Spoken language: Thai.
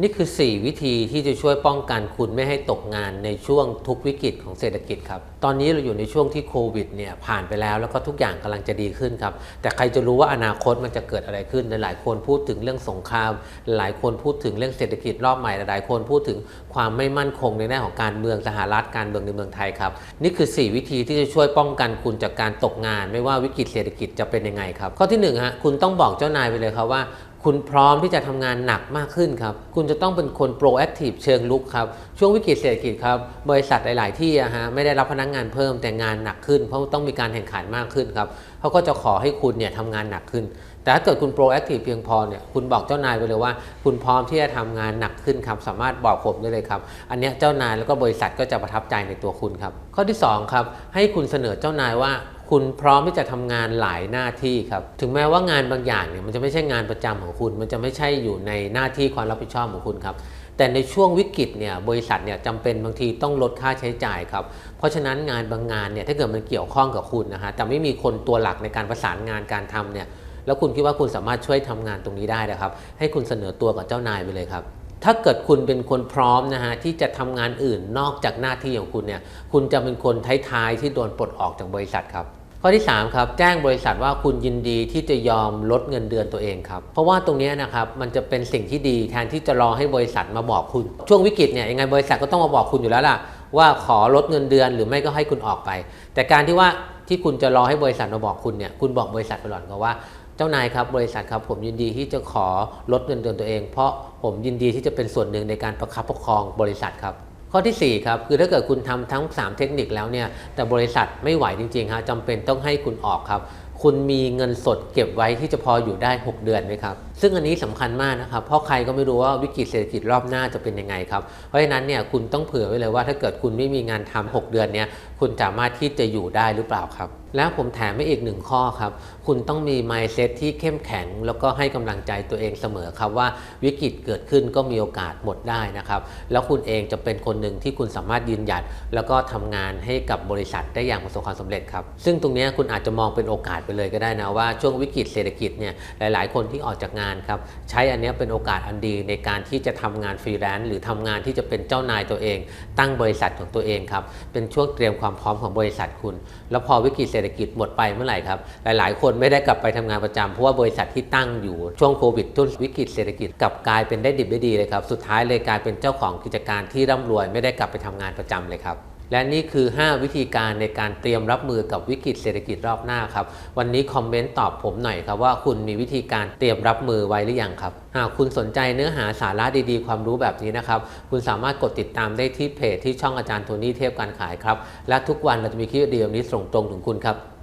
นี่คือ 4 วิธีที่จะช่วยป้องกันคุณไม่ให้ตกงานในช่วงทุกวิกฤตของเศรษฐกิจครับ ตอนนี้เราอยู่ในช่วงที่โควิดเนี่ยผ่านไปแล้วแล้วก็ทุกอย่างกำลังจะดีขึ้นครับ แต่ใครจะรู้ว่าอนาคตมันจะเกิดอะไรขึ้น หลายคนพูดถึงเรื่องสงคราม หลายคนพูดถึงเรื่องเศรษฐกิจรอบใหม่ หลายคนพูดถึงความไม่มั่นคงในแง่ของการเมืองสหรัฐการเมืองในเมืองไทยครับ นี่คือ 4 วิธีที่จะช่วยป้องกันคุณจากการตกงาน ไม่ว่าวิกฤตเศรษฐกิจจะเป็นยังไงครับ ข้อที่1ฮะคุณต้องบอกเจ้านายไปเลยครับว่า คุณพร้อมที่จะทำงานหนักมากขึ้นครับ คุณจะต้องเป็นคนโปรแอคทีฟเชิงลุกครับ ช่วงวิกฤตเศรษฐกิจครับ บริษัทหลาย ๆ ที่อะฮะไม่ได้รับพนักงานเพิ่มแต่งานหนักขึ้น เพราะต้องมีการแข่งขันมากขึ้นครับเขาก็จะขอให้คุณเนี่ยทำงานหนักขึ้น แต่ถ้าเกิดคุณโปรแอคทีฟเพียงพอเนี่ย คุณบอกเจ้านายไปเลยว่า คุณพร้อมที่จะทำงานหนักขึ้นครับ สามารถบอกผมได้เลยครับ อันนี้เจ้านายแล้วก็บริษัทก็จะประทับใจในตัวคุณครับ ข้อที่สองครับ ให้คุณเสนอเจ้านายว่า คุณพร้อมที่จะทำงานหลายหน้าที่ครับ ถึงแม้ว่างานบางอย่างเนี่ยมันจะไม่ใช่งานประจำของคุณ มันจะไม่ใช่อยู่ในหน้าที่ความรับผิดชอบของคุณครับ แต่ในช่วงวิกฤตเนี่ยบริษัทเนี่ยจำเป็นบางทีต้องลดค่าใช้จ่ายครับ เพราะฉะนั้นงานบางงานเนี่ยถ้าเกิดมันเกี่ยวข้องกับคุณนะฮะแต่ไม่มีคนตัวหลักในการประสานงานการทำเนี่ยแล้วคุณคิดว่าคุณสามารถช่วยทำงานตรงนี้ได้นะครับ ให้คุณเสนอตัวกับเจ้านายไปเลยครับถ้าเกิดคุณเป็นคนพร้อมนะฮะที่จะทำงานอื่นนอกจากหน้าที่ของคุณเนี่ยคุณจะเป็นคนท้ายๆที่โดนปลดออกจากบริษัทครับ ข้อที่ 3 ครับ แจ้งบริษัทว่าคุณยินดีที่จะยอมลดเงินเดือนตัวเองครับ เพราะว่าตรงนี้นะครับมันจะเป็นสิ่งที่ดีแทนที่จะรอให้บริษัทมาบอกคุณ ช่วงวิกฤตเนี่ยยังไงบริษัทก็ต้องมาบอกคุณอยู่แล้วล่ะ ว่าขอลดเงินเดือนหรือไม่ก็ให้คุณออกไป แต่การที่ว่าที่คุณจะรอให้บริษัทมาบอกคุณเนี่ยคุณบอกบริษัทไปก่อนก็ว่าเจ้านายครับบริษัทครับผมยินดีที่จะขอลดเงินเดือนตัวเอง เพราะผมยินดีที่จะเป็นส่วนหนึ่งในการประคับประคองบริษัทครับ ข้อทีสี่ 4 ครับ คือถ้าเกิดคุณทำทั้ง 3 เทคนิคแล้วเนี่ยแต่บริษัทไม่ไหวจริงๆฮะจำเป็นต้องให้คุณออกครับ คุณมีเงินสดเก็บไว้ที่จะพออยู่ได้ 6 เดือนไหมครับ ซึ่งอันนี้สำคัญมากนะครับ เพราะใครก็ไม่รู้ว่าวิกฤตเศรษฐกิจรอบหน้าจะเป็นยังไงครับ เพราะฉะนั้นเนี่ยคุณต้องเผื่อไว้เลยว่าถ้าเกิดคุณไม่มีงานทำ6เดือนเนี่ยคุณสามารถที่จะอยู่ได้หรือเปล่าครับ แล้วผมแถมให้อีกหนึ่งข้อครับ คุณต้องมี mindset ที่เข้มแข็ง แล้วก็ให้กำลังใจตัวเองเสมอครับว่าวิกฤตเกิดขึ้นก็มีโอกาสหมดได้นะครับ แล้วคุณเองจะเป็นคนหนึ่งที่คุณสามารถยืนหยัด แล้วก็ทำงานให้กับบริษัทได้อย่างประสบความสำเร็จครับ ซึ่งตรงนี้คุณอาจจะมองเป็นโอกาสไปเลยก็ได้นะว่าช่วงวิกฤตเศรษฐกิจเนี่ยหลาย ๆ คนที่ออกจากงานครับใช้อันนี้เป็นโอกาสอันดีในการที่จะทำงานฟรีแลนซ์หรือทำงานที่จะเป็นเจ้านายตัวเอง ตั้งบริษัทของตัวเองครับเป็นช่วงเตรียมความพร้อมของบริษัทคุณ แล้วพอวิกฤตเศรษฐกิจหมดไปเมื่อไหร่ครับหลาย ๆ คนไม่ได้กลับไปทำงานประจำเพราะว่าบริษัทที่ตั้งอยู่ช่วงโควิดทุนวิกฤตเศรษฐกิจกลับกลายเป็นได้ดิบได้ดีเลยครับสุดท้ายเลยกลายเป็นเจ้าของกิจการที่ร่ำรวยไม่ได้กลับไปทำงานประจำเลยครับ และนี่คือ 5 วิธีการในการเตรียมรับมือกับวิกฤตเศรษฐกิจรอบหน้าครับ วันนี้คอมเมนต์ตอบผมหน่อยครับว่าคุณมีวิธีการเตรียมรับมือไว้หรือยังครับ หากคุณสนใจเนื้อหาสาระดีๆ ความรู้แบบนี้นะครับ คุณสามารถกดติดตามได้ที่เพจที่ช่องอาจารย์โทนี่เทพการขายครับ และทุกวันเราจะมีคลิปวิดีโอนี้ส่งตรงถึงคุณครับ